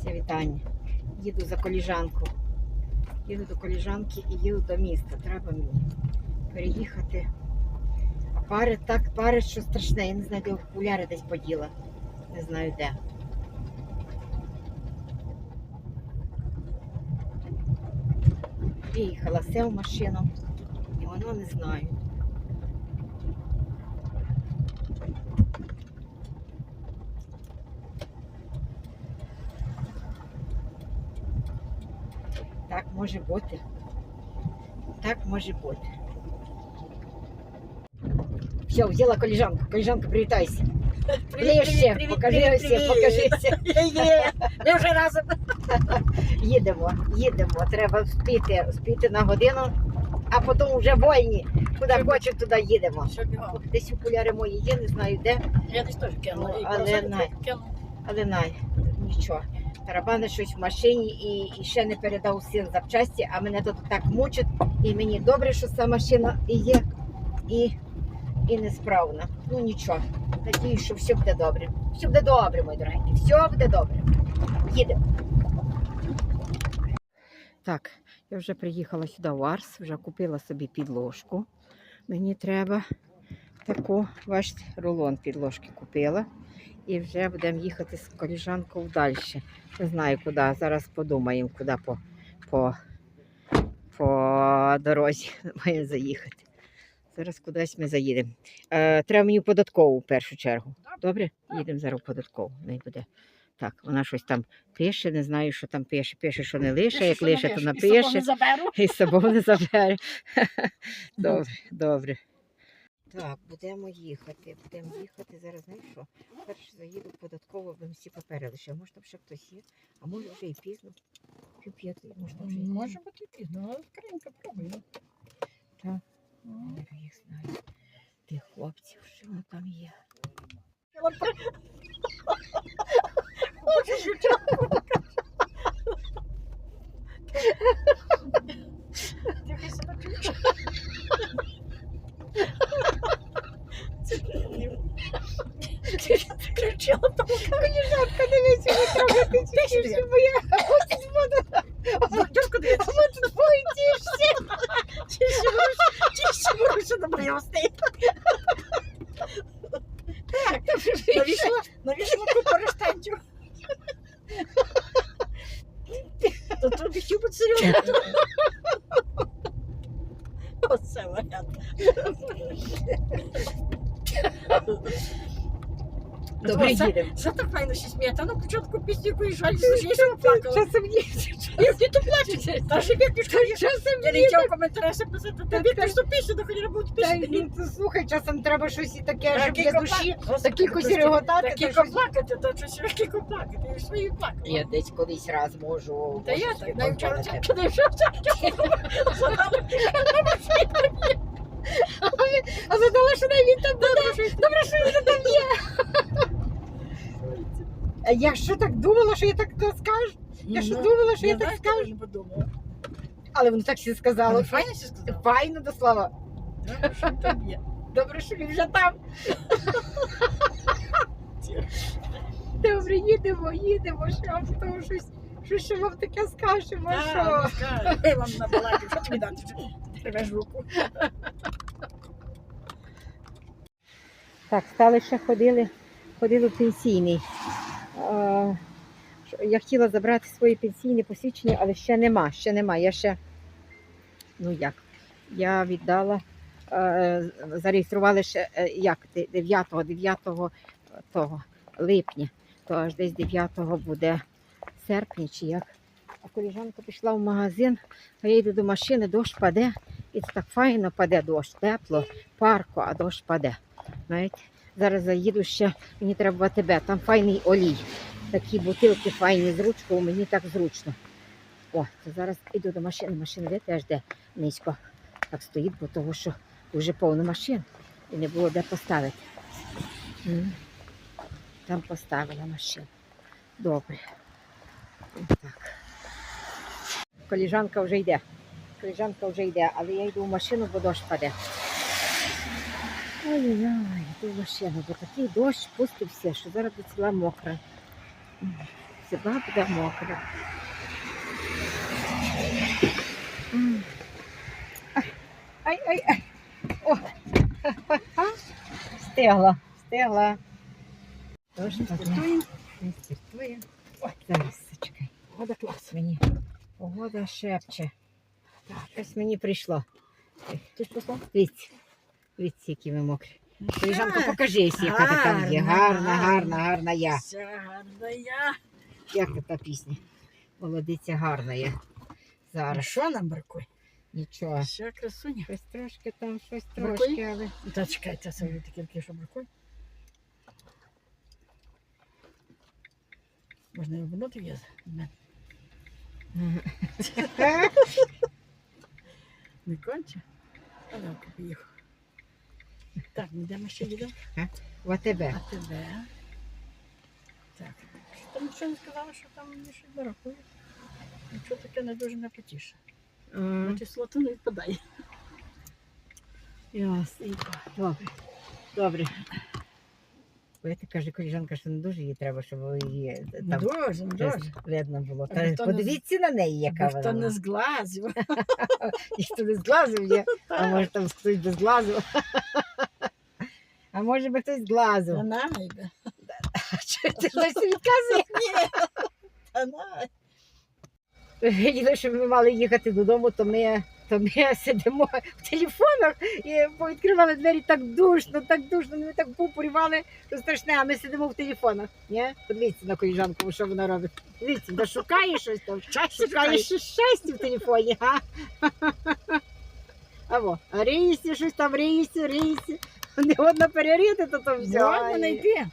Все вітання. Їду за коліжанку. Їду до коліжанки і їду до міста. Треба мені переїхати. А пари так пари, що страшне. Я не знаю, де окуляри десь поділа. Не знаю де. Приїхала все в машину. І воно не знаю. Так може бути. Так може бути. Все, взяла коліжанку. Коліжанка, привітайся. Ближче, покажися, покажися. Ми вже разом. Їдемо, їдемо. Треба спіти, спіти на годину, а потім вже вольні. Куди хочемо, туди їдемо. Десь окуляри мої є, не знаю де, Я десь теж кинула. Ну, але най. але най, нічого. Тарабани щось в машині і, і ще не передав син запчасті, а мене тут так мучить. І мені добре, що ця машина і є, і, і несправна. Ну нічого. Надіюсь, що все буде добре. Все буде добре, мої дорогенькі, все буде добре. Їдемо. Так, я вже приїхала сюди в Арс, вже купила собі підложку. Мені треба таку, бачите, рулон підложки купила. І вже будемо їхати з коліжанкою далі. Не знаю куди. Зараз подумаємо, куди по, по, по дорозі маємо заїхати. Зараз кудись ми заїдемо. Е, треба мені в податкову в першу чергу. Добре? Їдемо зараз в податкову. Не буде. Так, вона щось там пише, не знаю, що там пише. Пише, що не лише, як лише, то напише. не заберу. І з собою не забере. Добре, добре. Так, будемо їхати. Будемо їхати. Зараз знаєш що? Перше заїду податково, бо всі папери лише. Може там ще хтось є, а може вже і пізно. Пів п'ятої, може там вже і Може бути пізно, але скринька пробує. Так. Я їх знаю. Тих хлопців, що воно там є. Тільки себе чуєш. трогати тішишся, бо я ось буду. Дочку дивиться. А тут твої тішся. Тіше боруся до бойовостей. Так, навішала, навішала купу арештантів. То тобі хотів бути серйозно. Оце варіант. Добре, їдемо. Це так файно ще сміється. Ну, початку жаль, я ще плакала. Часом ні. Я всі то плачуть. Та ж як пішка, я Часом я ні. не хотів коментаря ще писати. Тобі ти що пісню, до ході будуть пісні. слухай, часом треба щось і таке, щоб для душі. такі косіреготати, Такі та щось- плакати, то щось такі плакати. Я ж свої плакала. Я десь колись раз можу. Та я так, навіть вчора дозволити. туди йшов, А задала, що навіть там. Добре, що там є. А я що так думала, що я так то скажу? Я що думала, що я так скажу? Подумала. Але воно так всі сказало. Файно все сказала. Файно до слова. Добре, що там є. Добре, що він вже там. Добре, їдемо, їдемо, що тому щось. Що ще вам таке скажемо? Що? ну, вам на балакі, що тобі дати? Тривеш руку. Так, стали ще ходили, ходили в пенсійний. Що- я хотіла забрати свої пенсійні посвідчення, але ще нема, ще нема. Я ще, ну як, я віддала, е, зареєстрували ще е, як, 9, 9 того липня, то аж десь 9 буде серпня чи як. А коліжанка пішла в магазин, а я йду до машини, дощ паде, і це так файно паде дощ, тепло, парко, а дощ паде. Знаєте, зараз заїду ще, мені треба АТБ, там файний олій. Такі бутилки файні з ручкою, мені так зручно. О, то зараз йду до машини. Машина де теж де низько так стоїть, бо того, що дуже повно машин і не було де поставити. Там поставила машину. Добре. Так. Коліжанка вже йде. Коліжанка вже йде, але я йду в машину, бо дощ паде. Ой-ой, в машину, бо такий дощ пустився, що зараз до ціла мокра. Одно буде мокро. М. Ай, ай, ай. О. Стигла, стигла. Тож Стартуємо. не стартує. Ой, зараз, чекай. Погода клас. Мені погода шепче. Так, щось мені прийшло. Ти ж послав? Дивіться, дивіться, які ви мокрі. Коліжанко, покажись, яка ти там є. гарна, Гарна, гарна, я. Вся гарна я. Як та пісня? Молодиця гарна є. Зараз що нам бракує? нічого. Вся красуня. Щось трошки там, щось трошки, але. Та чекайте, це таке, що бракує. Можна і обминути є. Не конче? А давай поїхав. Так, ну де ми ще їдемо? В АТБ. А тебе? Так. Там нічого не сказала, що там мені щось бракує. Нічого таке не дуже напотіше. А, На число то не відпадає. Ясненько. Добре. Добре. Бо я ти каже, коліжанка, що не дуже їй треба, щоб її Не там дуже, не щось дуже. видно було. Аби Та хто не подивіться на неї, яка Аби хто вона. не зглазив. Ніхто не зглазив є, а може там хтось без глазу. А може би хтось зглазив. Та на йде. Чого ти хтось відказує? Та на. Виділи, що ми мали їхати додому, то ми, то ми сидимо в телефонах і повідкривали двері так душно, так душно, ми так попорівали, що страшне, а ми сидимо в телефонах. Ні? Подивіться на коліжанку, що вона робить. Дивіться, вона шукає щось там. Шукає щастя в телефоні, а? Або, а риється, щось там риється, риється. Не одна перерити, то там все. Можна знайти.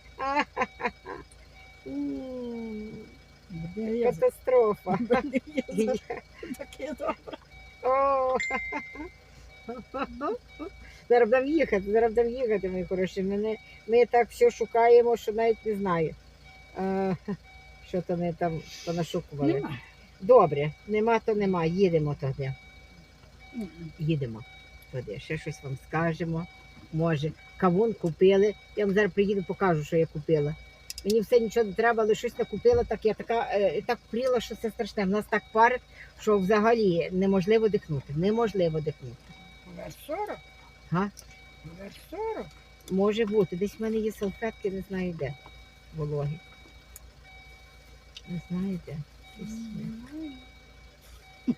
Катастрофа. таке добре. Зараз будемо їхати, зараз будемо їхати, мої хороші. Ми, ми так все шукаємо, що навіть не знаю. А, що то ми там понашукували. Нема. Добре, нема, то нема. Їдемо туди. Їдемо туди. Ще щось вам скажемо. Може, кавун купили. Я вам зараз приїду, покажу, що я купила. Мені все нічого не треба, але щось не купила, так я така е, так пріла, що це страшне. В нас так парить, що взагалі неможливо дихнути. Неможливо дихнути. Верх 40. Га? Верх 40. Може бути. Десь в мене є салфетки, не знаю де. Вологі. Не знаю де.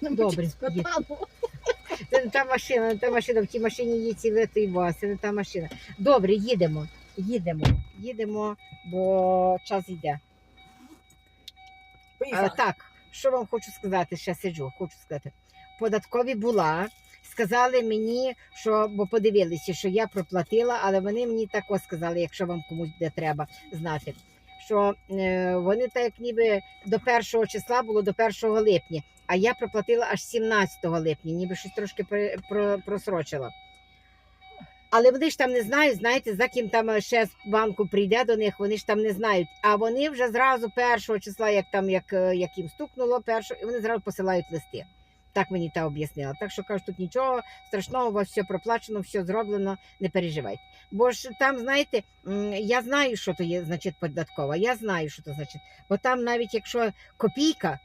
Добре, Спитало. Це не та машина, не та машина. В тій машині є ціле той бас, це не та машина. Добре, їдемо. Їдемо. Їдемо, бо час йде. А, так, що вам хочу сказати, ще сиджу, хочу сказати. Податкові була. Сказали мені, що бо подивилися, що я проплатила, але вони мені так ось сказали, якщо вам комусь де треба знати, що е, вони так ніби до першого числа було до 1 липня, а я проплатила аж 17 липня, ніби щось трошки просрочила. Але вони ж там не знають, знаєте, за ким там ще з банку прийде до них, вони ж там не знають. А вони вже зразу першого числа, як там як, е, як їм стукнуло, першого, вони зразу посилають листи. Так мені та об'яснила. Так що кажуть, тут нічого страшного, у вас все проплачено, все зроблено, не переживайте. Бо ж там, знаєте, я знаю, що то є, значить, податкова. Я знаю, що то значить. Бо там навіть якщо копійка,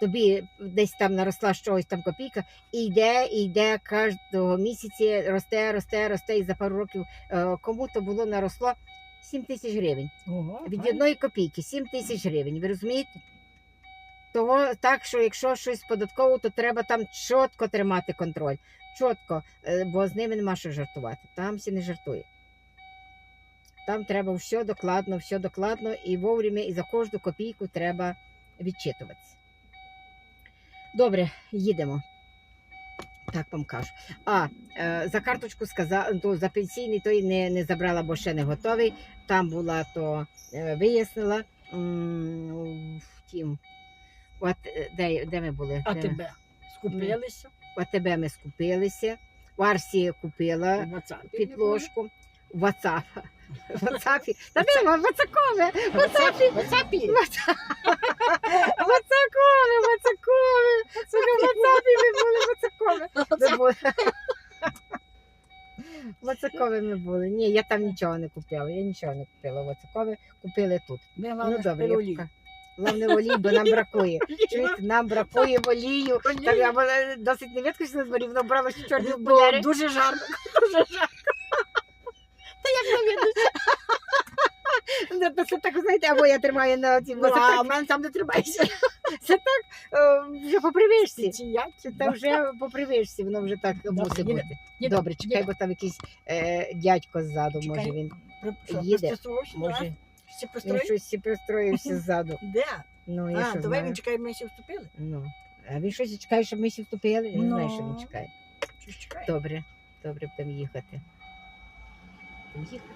тобі десь там наросла чогось там копійка, і йде, і йде кожного місяці, росте, росте, росте, і за пару років е, кому то було наросло 7 тисяч гривень. Ого, Від одної копійки 7 тисяч гривень. Ви розумієте? Того так, що якщо щось податково, то треба там чітко тримати контроль. Чітко, е, бо з ними нема що жартувати. Там всі не жартує. Там треба все докладно, все докладно, і вовремя, і за кожну копійку треба відчитуватися. Добре, їдемо. Так вам кажу. А е, за карточку сказала, то за пенсійний той не, не забрала, бо ще не готовий. Там була, то е, вияснила. Втім, от е, де, де ми були? А тебе? Скупилися? В АТБ ми скупилися. В Арсі купила підложку. В WhatsApp. В WhatsApp. Та де в WhatsApp? В WhatsApp. В WhatsApp? Вацакове, вацакове. В WhatsApp ми були вацакове. Вацакове ми були. Ні, я там нічого не купила. Я нічого не купила. Вацакове купили тут. Ну добре, Головне олій, бо нам бракує. Чуєте, нам бракує олію. Олії. Так, а вона досить не відкусь на дворі, вона брала ще чорні окуляри. дуже жарко, дуже жарко. Та як не видно? Ну, то Це так, знаєте, або я тримаю на цій, бо Ну, це а так, в мене там не тримайся. це так е, вже по привичці. Чи як? Це так вже по привичці, воно вже так мусить їде. бути. Добре, чекай, бо там якийсь е, дядько ззаду, Чекай. може він. Їде. Може, він пристроїв? щось всі пристроївся ззаду. Де? Ну, я А, що давай знаю. він чекає, ми ще вступили. Ну. А він щось чекає, щоб ми всі вступили? Я не знаю, що він Ну. чекає. Чи ж чекає? Добре, добре, будемо їхати. Будемо їхати.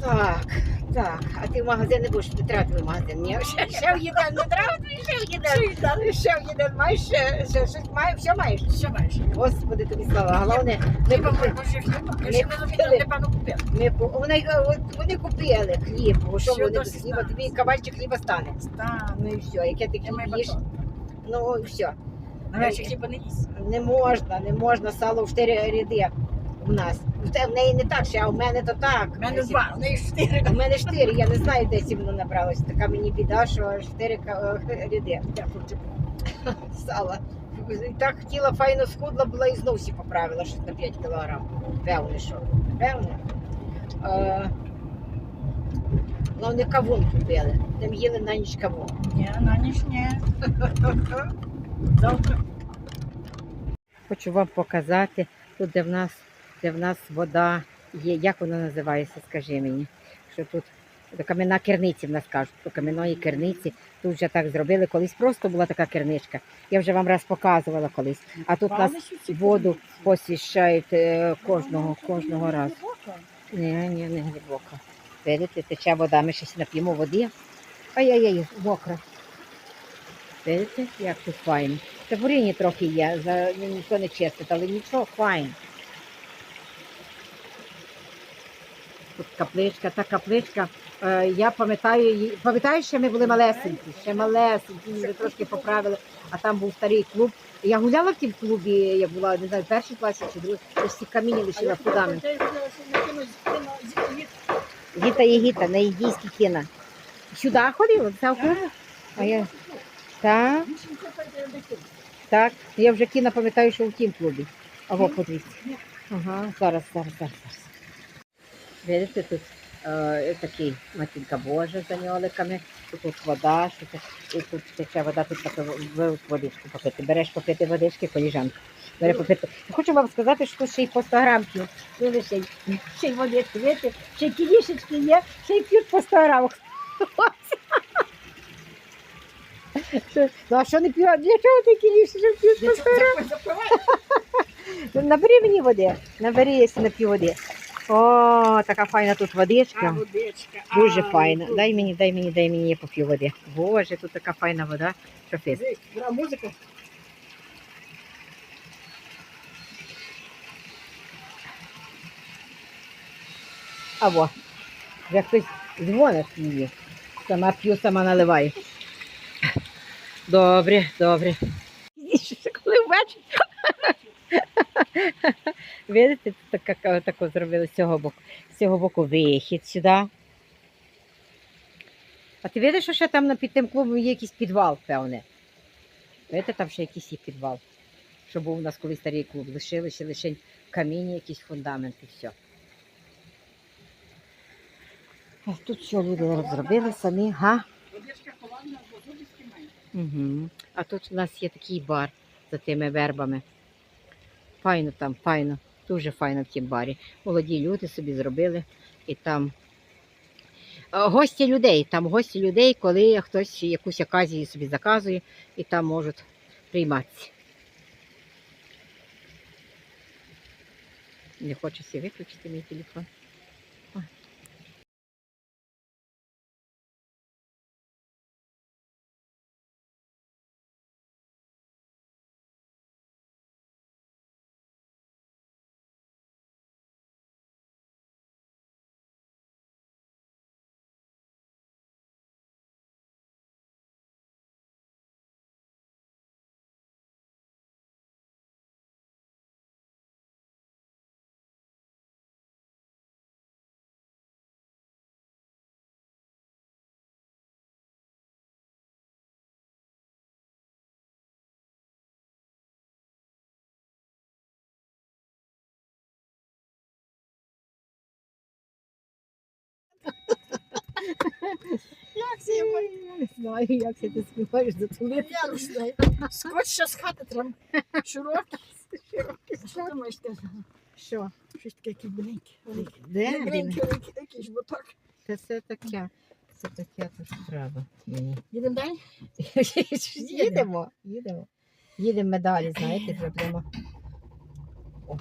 Так, так. А ти в магазин не будеш не тратили в магазин. Ні, ще, ще в їден не тратили, ще в їден. Ще в їден маєш, ще, ще щось маєш, все маєш. Що маєш? Господи, тобі слава. Головне, ми, купили. ми, вони, вони купили хліб, бо що Що вони без хліба, тобі кабанчик хліба стане. Ну і все, яке ти я хліб їш, ну і все. На хліба не їсть. Не можна, не можна сало в чотири ряди у нас. В те- в неї не так ще, а в мене то так. У мене два, у неї чотири. У мене чотири, я не знаю, де ці воно набралося. Така мені біда, що чотири е, ряди сала. І так хотіла файно схудла була і знов всі поправила щось на 5 кілограм. Певне, що. Певне. Е, Головне кавун купили. Там їли на ніч кавун. Ні, на ніч ні. Завтра. Хочу вам показати, тут де в нас, де в нас вода є. Як вона називається, скажи мені. Що тут до кам'яна керниці в нас кажуть, до кам'яної керниці. Тут вже так зробили. Колись просто була така керничка. Я вже вам раз показувала колись. А тут нас воду посвіщають е, кожного, кожного разу. Ні, ні, не глибоко. Видите, тече вода, ми щось нап'ємо води. Ай-яй-яй, мокро. Видите, як тут файно. Буріння трохи є, за, ну, ніхто не чистить, але нічого, файн. Тут капличка, та капличка. Е, я пам'ятаю, її- пам'ятаю, що ми були малесенькі, ще малесенькі, ми трошки поправили, а там був старий клуб. Я гуляла в тім клубі, я була, не знаю, в першій класі чи другій, ці каміння лишила фундамент. Гіта і гіта, на індійські кіна. Сюди ходила, це в клуб? А я... Так, так. Я вже кіно пам'ятаю, що в тім клубі. Або подивіться. Ага, зараз, зараз, зараз, зараз. Видите, тут е, такий матінка Божа за ньоликами, тут, вода, що це, і тут тече вода, тут таке в водичку попити. Береш попити водички, коліжанка. Бере попити. Хочу вам сказати, що тут ще й по 100 грамів. Ну, ще, й- ще й водички, видите, ще й кілішечки є, ще й п'ють по 100 грамів. Що- Ну а що не п'ють? Для чого ти кілішечок п'ють по 100 грамів? Ну, Набери мені води, набери, якщо нап'ю води. О, така файна тут водичка. водичка. Дуже файна. Дай мені, дай мені, дай мені, я поп'ю води. Боже, тут така файна вода. Що фіс. Гра музика. Або, як хтось дзвонить мені. Сама п'ю, сама наливаю. Добре, добре. Коли ввечері. Видите, тут така, тако зробили з цього боку. З цього боку вихід сюди. А ти видиш, що ще там під тим клубом є якийсь підвал, певне. Видите, там ще якийсь є підвал. Що був у нас колись старий клуб. Лишили ще лише каміння, фундамент і все. А Тут все люди зробили самі, га? Угу. А тут у нас є такий бар за тими вербами. Файно там, файно, дуже файно в тім барі. Молоді люди собі зробили і там. е, Гості людей, там гості людей, коли хтось якусь оказію собі заказує і там можуть прийматися. Не хочеться виключити мій телефон. Як це я не знаю, як це ти співаєш затулити. Я не знаю. Скотч ще з хати треба. Широкий. Що ти? Що? Щось таке біленький. великий. Де він? Біленький, великий, якийсь, бо так. Це все таке. Це таке то ж треба. Їдемо далі? Їдемо, їдемо. Їдемо ми далі, знаєте, вже будемо. О.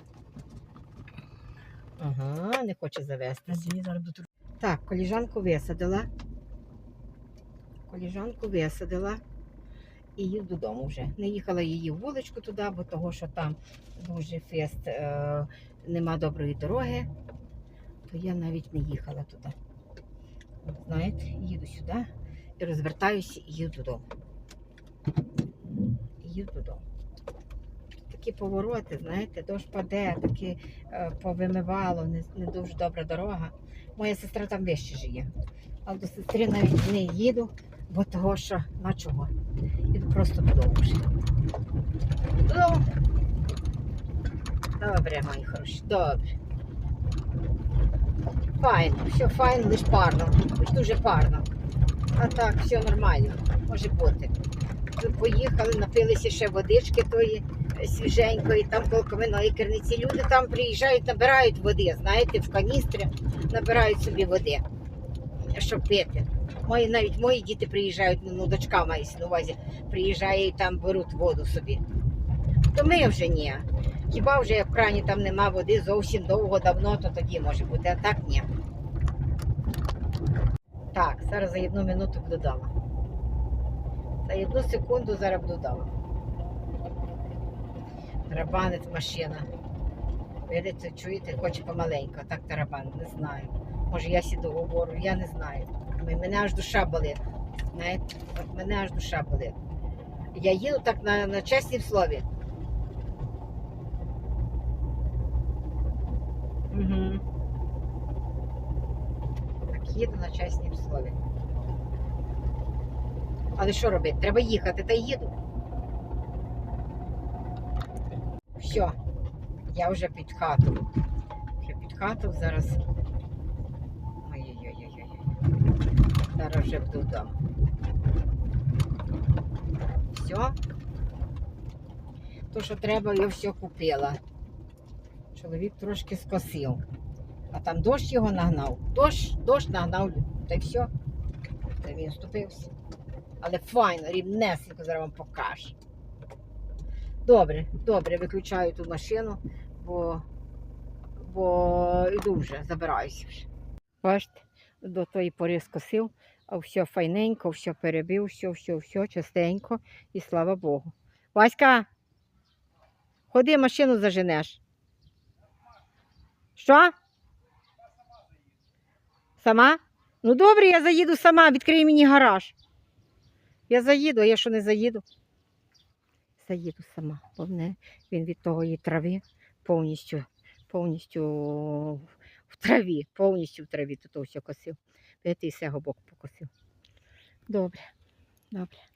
Ага, не хоче завести. Зараз до туру. Так, коліжанку висадила. Коліжанку висадила і їду додому вже. Не їхала її в вуличку туди, бо того, що там дуже фест, е, нема доброї дороги, то я навіть не їхала туди. Знаєте, їду сюди і розвертаюся і їду додому. Їду додому. Такі повороти, знаєте, дощ паде, такі е, повимивало, не, не дуже добра дорога. Моя сестра там вище живе. Але до сестри навіть не їду, бо того, що на чого. Іду просто додому. Додому. Добре, мої хороші, добре. Файно, все файно, лиш парно. Лиш дуже парно. А так, все нормально, може бути. Тут поїхали, напилися ще водички тої е, свіженької, там коло кам'яної керниці. Люди там приїжджають, набирають води, знаєте, в каністрі набирають собі води, щоб пити. Мої, навіть мої діти приїжджають, ну дочка має на увазі, приїжджає і там беруть воду собі. То ми вже ні. Хіба вже як в крані там нема води зовсім довго, давно, то тоді може бути, а так ні. Так, зараз за одну минуту буду вдома. За одну секунду зараз буду вдома. Тарабанить машина. Видите, чуєте, хоче помаленько, так тарабан, не знаю. Може я сіду говорю, я не знаю. Мене аж душа болить. Знаєте, от мене аж душа болить. Я їду так на, на чеснім слові. Угу. Так, їду на чеснім слові. Але що робити? Треба їхати, та їду. Все, я вже під хату. Вже під хату зараз. Ой-ой-ой-ой. Зараз вже буду вдома. Все. То, що треба, я все купила. Чоловік трошки скосив. А там дощ його нагнав. Дощ, дощ нагнав. Та й все. Та він ступився. Але файно, рівнесенько зараз вам покажу. Добре, добре, виключаю ту машину, бо, бо йду вже, забираюся вже. Бачите, до тої пори скосив, а все файненько, все перебив, все, все, все, частенько, і слава Богу. Васька, ходи машину заженеш. Що? Сама? Ну добре, я заїду сама, відкрий мені гараж. Я заїду, а я що не заїду? Заїду сама, мене він від того її трави повністю, повністю в траві, повністю в траві тут все косив. Видите, і з бок покосив. Добре, добре.